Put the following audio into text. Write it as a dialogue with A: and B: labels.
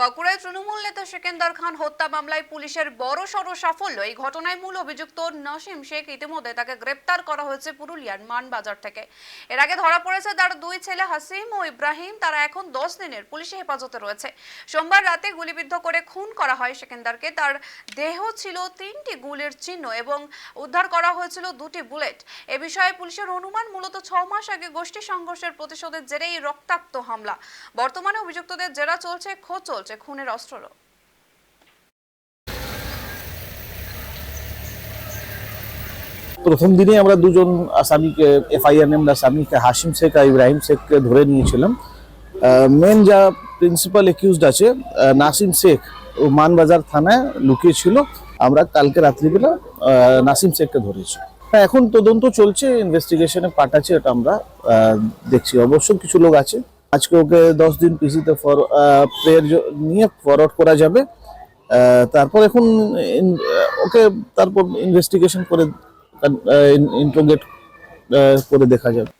A: বাঁকুড়ায় তৃণমূল নেতা সেকেন্দার খান হত্যা মামলায় পুলিশের বড় সড় সাফল্য। এই ঘটনায় মূল অভিযুক্ত নাসিম শেখ ইতিমধ্যে তাকে গ্রেপ্তার করা হয়েছে পুরুলিয়ার মানবাজার থেকে। এর আগে ধরা পড়েছে তার দুই ছেলে হাসিম ও ইব্রাহিম। তারা এখন দশ দিনের পুলিশি হেফাজতে রয়েছে। সোমবার রাতে গুলিবিদ্ধ করে খুন করা হয় সেকেন্দারকে। তার দেহ ছিল তিনটি গুলির চিহ্ন এবং উদ্ধার করা হয়েছিল দুটি বুলেট। এ বিষয়ে পুলিশের অনুমান মূলত ছ মাস আগে গোষ্ঠী সংঘর্ষের প্রতিশোধের জেরেই রক্তাক্ত হামলা। বর্তমানে অভিযুক্তদের জেরা চলছে খোঁজ চলছে খুনের অস্ত্রও
B: প্রথম দিনে আমরা দুজন আসামিকে, এফআইআর নেম আসামিকে, হাশিম শেখ আর ইব্রাহিম শেখকে ধরে নিয়েছিলাম। মেন যা প্রিন্সিপাল একিউজড আছে নাসিম শেখ ও মানবাজার থানায় লুকিয়েছিল। আমরা কালকে রাত্রিবেলা নাসিম শেখকে ধরেছি। হ্যাঁ এখন তদন্ত চলছে ইনভেস্টিগেশনে আছে এটা আমরা দেখছি। অবশ্য কিছু লোক আছে। আজকে ওকে দশ দিন পিসিতে প্রেয়ার নিয়ে ফরওয়ার্ড করা যাবে। তারপর এখন ওকে তারপর ইনভেস্টিগেশন করে ইন্ট্রোগেট করে দেখা যাবে।